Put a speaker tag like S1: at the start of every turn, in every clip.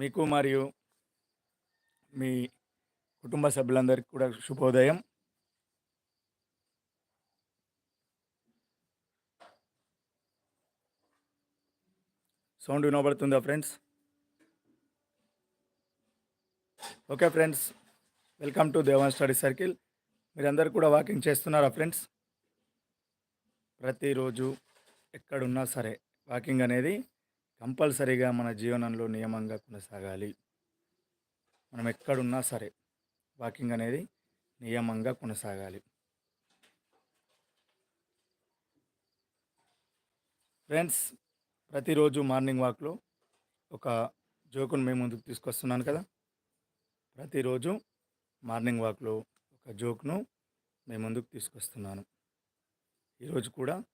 S1: మీకు మరియు మీ కుటుంబ సభ్యులందరికీ కూడా శుభోదయం. సౌండ్ వినబడుతుందా friends? Okay friends welcome to Devan study circle. మీరందరూ కూడా వాకింగ్ చేస్తున్నారా ఫ్రెండ్స్? ప్రతిరోజు ఎక్కడున్నా సరే వాకింగ్ అనేది కంపల్సరీగా మన జీవనంలో నియమంగా కొనసాగాలి. మనం ఎక్కడున్నా సరే వాకింగ్ అనేది నియమంగా కొనసాగాలి. ఫ్రెండ్స్ ప్రతిరోజు మార్నింగ్ వాక్లో ఒక జోకును మేము ముందుకు తీసుకొస్తున్నాను కదా? ప్రతిరోజు మార్నింగ్ వాక్లో ఒక జోక్ను మేము ముందుకు తీసుకొస్తున్నాను. ఈరోజు కూడా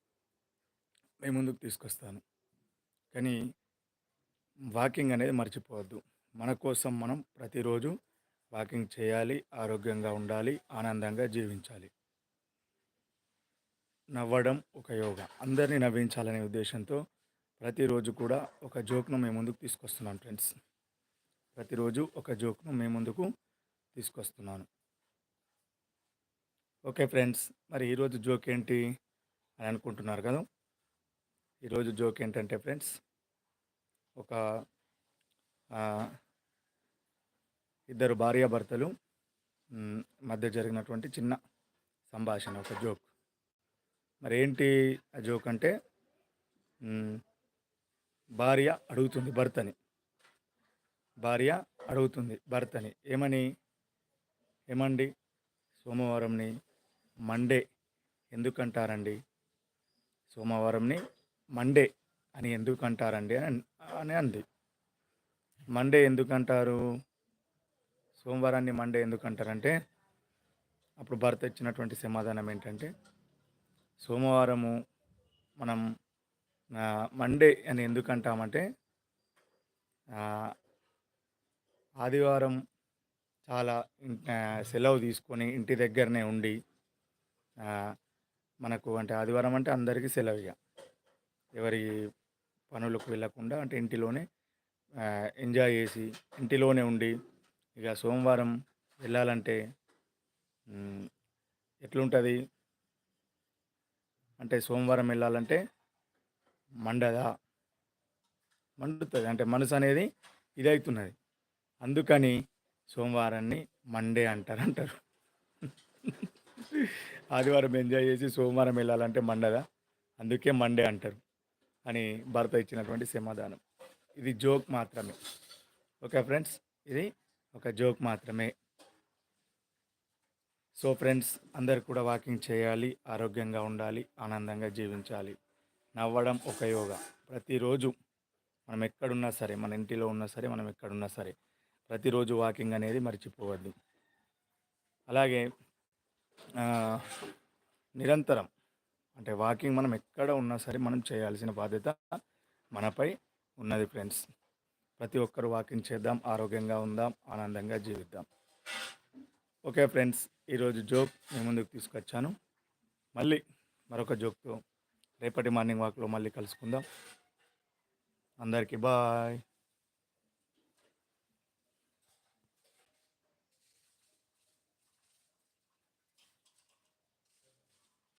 S1: మేము ముందుకు తీసుకొస్తాను. కానీ వాకింగ్ అనేది మర్చిపోవద్దు. మన కోసం మనం ప్రతిరోజు వాకింగ్ చేయాలి ఆరోగ్యంగా ఉండాలి ఆనందంగా జీవించాలి. నవ్వడం ఒక యోగా. అందరినీ నవ్వించాలనే ఉద్దేశంతో ప్రతిరోజు కూడా ఒక జోక్ను మేము ముందుకు తీసుకొస్తున్నాం ఫ్రెండ్స్. ప్రతిరోజు ఒక జోక్ను మేము ముందుకు తీసుకొస్తున్నాను. ఓకే ఫ్రెండ్స్ మరి ఈరోజు జోక్ ఏంటి అని అనుకుంటున్నారు కదా? ఈరోజు జోక్ ఏంటంటే ఫ్రెండ్స్ ఒక ఇద్దరు భార్యాభర్తలు మధ్య జరిగినటువంటి చిన్న సంభాషణ ఒక జోక్. మరి ఏంటి ఆ జోక్ అంటే భార్య అడుగుతుంది భర్తని. భార్య అడుగుతుంది భర్తని. ఏమని? ఏమండి? సోమవారంని మండే ఎందుకంటారండి? సోమవారంని మండే అని ఎందుకు అంటారండి అని అని అంది. మండే ఎందుకంటారు? సోమవారాన్ని మండే ఎందుకంటారంటే అప్పుడు భర్త ఇచ్చినటువంటి సమాధానం ఏంటంటే సోమవారము మనం మండే అని ఎందుకంటామంటే ఆదివారం చాలా సెలవు తీసుకొని ఇంటి దగ్గరనే ఉండి మనకు అంటే ఆదివారం అంటే అందరికీ సెలవు ఇక. ఎవరి పనులకు వెళ్ళకుండా అంటే ఇంటిలోనే ఎంజాయ్ చేసి ఇంటిలోనే ఉండి ఇక సోమవారం వెళ్ళాలంటే ఎట్లుంటుంది? అంటే సోమవారం వెళ్ళాలంటే మండదా? మండుతుంది. అంటే మనసు అనేది ఇదవుతున్నది అందుకని సోమవారాన్ని మండే అంటారు అంటారు ఆదివారం ఎంజాయ్ చేసి సోమవారం వెళ్ళాలంటే మండదా? అందుకే మండే అంటారు. అని భర్త ఇచ్చినటువంటి సమాధానం ఇది జోక్ మాత్రమే. Okay friends? ఇది ఒక జోక్ మాత్రమే. సో ఫ్రెండ్స్ అందరు కూడా వాకింగ్ చేయాలి ఆరోగ్యంగా ఉండాలి ఆనందంగా జీవించాలి. నవ్వడం ఒక యోగా. ప్రతిరోజు మనం ఎక్కడున్నా సరే మన ఇంటిలో ఉన్నా సరే మనం ఎక్కడున్నా సరే ప్రతిరోజు వాకింగ్ అనేది మర్చిపోవద్దు. అలాగే నిరంతరం అంటే వాకింగ్ మనం ఎక్కడ ఉన్నా సరే మనం చేయాల్సిన బాధ్యత మనపై ఉన్నది ఫ్రెండ్స్. ప్రతి ఒక్కరు వాకింగ్ చేద్దాం ఆరోగ్యంగా ఉందాం ఆనందంగా జీవిద్దాం. ఓకే ఫ్రెండ్స్ ఈరోజు జోక్ మీ ముందుకు తీసుకొచ్చాను. మళ్ళీ మరొక జోక్తో రేపటి మార్నింగ్ వాక్లో మళ్ళీ కలుసుకుందాం. అందరికీ బాయ్.